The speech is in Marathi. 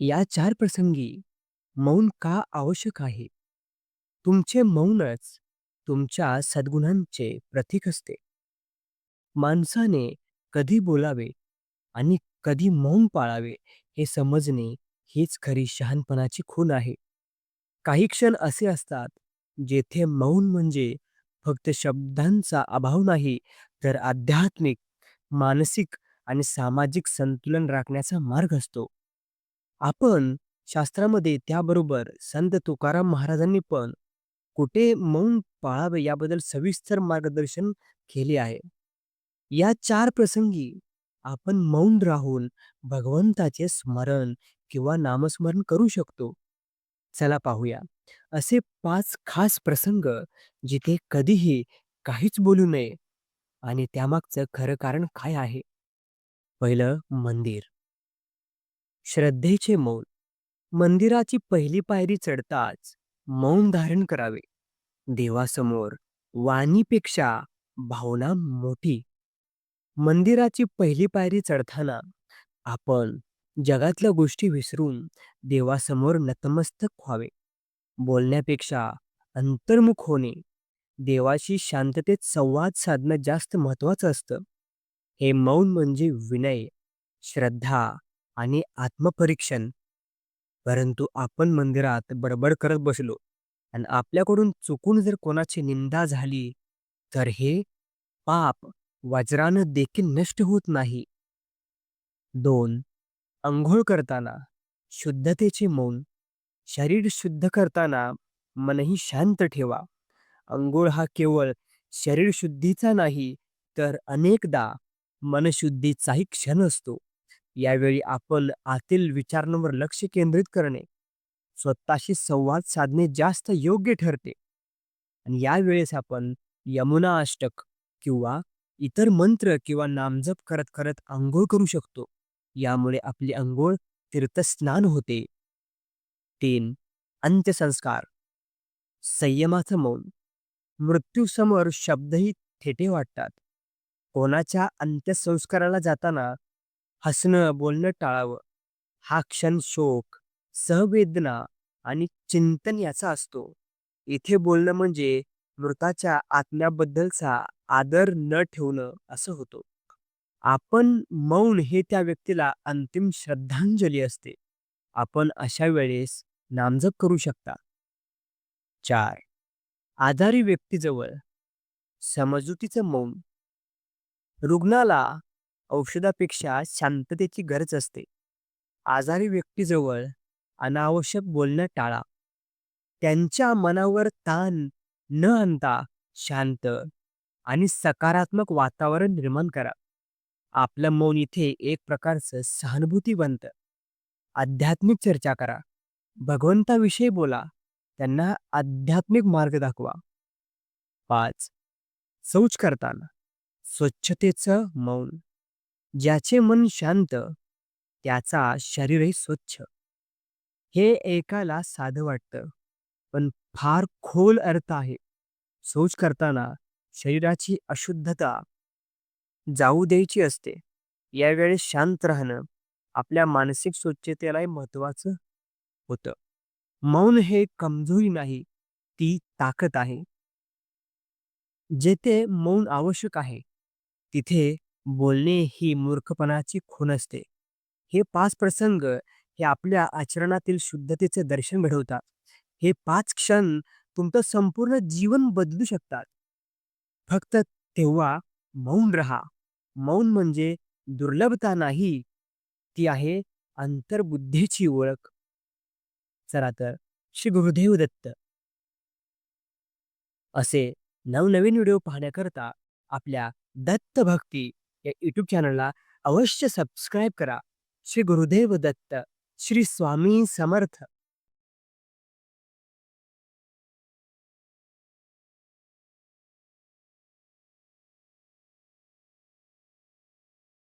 या चार प्रसंगी मौन का आवश्यक आहे? तुमचे मौनच तुमच्या सद्गुणांचे प्रतीक असते. माणसाने कधी बोलावे आणि कधी मौन पाळावे हे समजणे हीच खरी शहाणपणाची खूण आहे. काही क्षण असे असतात जेथे मौन म्हणजे फक्त शब्दांचा अभाव नाही, तर आध्यात्मिक, मानसिक आणि सामाजिक संतुलन राखण्याचा मार्ग असतो. आपण शास्त्रामध्ये त्याबरोबर संत तुकाराम महाराजांनी पण कुठे मौन पाळावे याबद्दल सविस्तर मार्गदर्शन केले आहे. या चार प्रसंगी आपण मौन राहून भगवंताचे स्मरण किंवा नामस्मरण करू शकतो. चला पाहूया. असे पाच खास प्रसंग जिथे कधीही काहीच बोलू नये आणि त्यामागचं खरं कारण काय आहे? पहिलं मंदिर. श्रद्धेचे मौन. मंदिराची पहिली पायरी चढताच मौन धारण करावे. देवासमोर वाणीपेक्षा भावना मोठी. मंदिराची पहिली पायरी चढताना आपण जगातल्या गोष्टी विसरून देवासमोर नतमस्तक व्हावे. बोलण्यापेक्षा अंतर्मुख होणे, देवाशी शांततेत संवाद साधणं जास्त महत्वाचं असतं. हे मौन म्हणजे विनय, श्रद्धा आणि आत्मपरीक्षण. परंतु आपण मंदिरात बडबड करत बसलो आणि आपल्याकडून चुकून जर कोणाची निंदा झाली, तर हे पाप वज्रानं देखील नष्ट होत नाही. दोन अंघोळ करताना शुद्धतेचे मौन. शरीर शुद्ध करताना मनही शांत ठेवा. अंघोळ हा केवळ शरीर शुद्धीचा नाही, तर अनेकदा मनशुद्धीचाही क्षण असतो. यावेळी आपण आतील विचारांवर लक्ष केंद्रित करणे, स्वतःशी संवाद साधणे जास्त योग्य ठरते. आणि यावेळेस आपण यमुना अष्टक किंवा इतर मंत्र किंवा नामजप करत करत आंघोळ करू शकतो. यामुळे आपली आंघोळ तीर्थस्नान होते. तीन अंत्यसंस्कार. संयमाचं मौन. मृत्यूसमोर शब्दही थेटे वाटतात. कोणाच्या अंत्यसंस्काराला जाताना हसणं, बोलणं टाळावं. हा क्षण शोक, सहवेदना आणि चिंतन याचा असतो. इथे बोलणं म्हणजे मृताच्या आत्म्याबद्दलचा आदर न ठेवणं असं होतो आपण मौन हे त्या व्यक्तीला अंतिम श्रद्धांजली असते. आपण अशा वेळेस नामजप करू शकता. चार आजारी व्यक्तीजवळ समजुतीचं मौन. रुग्णाला औषधापेक्षा शांततेची गरज असते. आजारी व्यक्तीजवळ अनावश्यक बोलणं टाळा. त्यांच्या मनावर ताण न आणता शांत आणि सकारात्मक वातावरण निर्माण करा. आपलं मौन इथे एक प्रकारचं सहानुभूती बनतं. आध्यात्मिक चर्चा करा. भगवंताविषयी बोला. त्यांना आध्यात्मिक मार्ग दाखवा. पाच शौच करताना स्वच्छतेचं मौन. ज्याचे मन शांत, त्याचा शरीरही स्वच्छ. हे ऐकायला साधं वाटतं, पण फार खोल अर्थ आहे. शौच करताना शरीराची अशुद्धता जाऊ द्यायची असते. यावेळेस शांत राहणं आपल्या मानसिक स्वच्छतेलाही महत्वाचं होतं. मौन हे कमजोरी नाही, ती ताकद आहे. जेथे मौन आवश्यक आहे, तिथे बोलणे ही मूर्खपणाची खूण असते. हे पाच प्रसंग हे आपल्या आचरणातील शुद्धतेचे दर्शन घडवतात. हे पाच क्षण तुमचं संपूर्ण जीवन बदलू शकतात. फक्त तेव्हा मौन रहा मौन म्हणजे दुर्लभता नाही, ती आहे अंतर्बुद्धीची ओळख. चला तर श्री गुरुदेव दत्त. असे नवनवीन व्हिडिओ पाहण्याकरता आपल्या दत्त भक्ती या यूट्यूब चॅनलला अवश्य सबस्क्राईब करा. श्री गुरुदेव दत्त. श्री स्वामी समर्थ.